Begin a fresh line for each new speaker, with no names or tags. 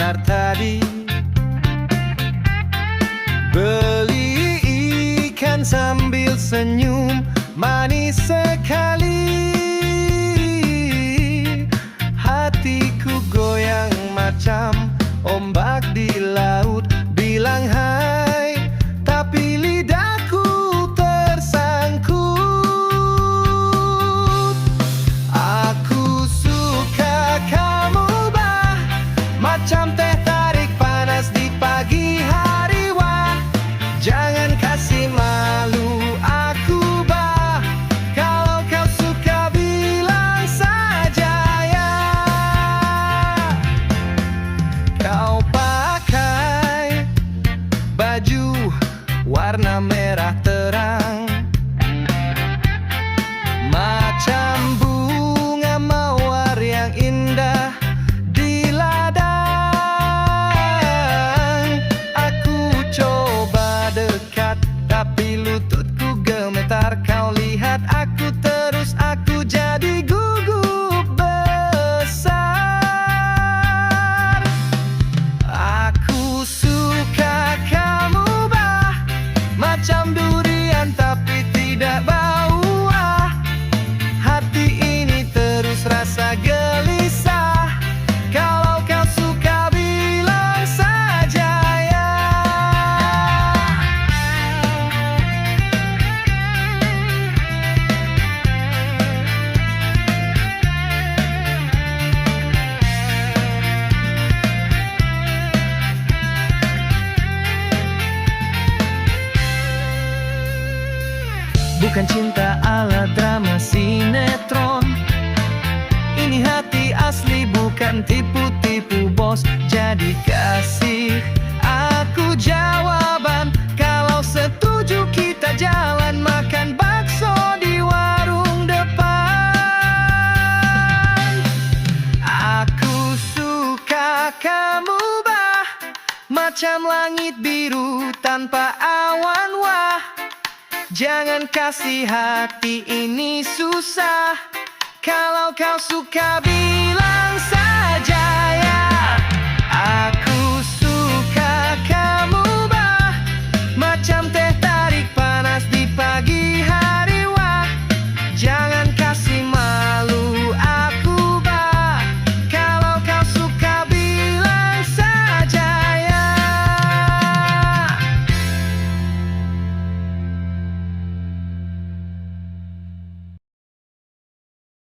pasar tadi. Beli ikan sambil senyum Manis sekali. Hatiku goyang macam ombak di laut Bilang hai carnamera Bukan cinta ala drama sinetron. Ini hati asli bukan tipu-tipu bos. Jadi kasih aku jawaban. Kalau setuju kita jalan makan bakso di warung depan. Aku suka kamu bah. Macam langit biru tanpa awan wah Jangan kasih hati ini susah. Kalau kau suka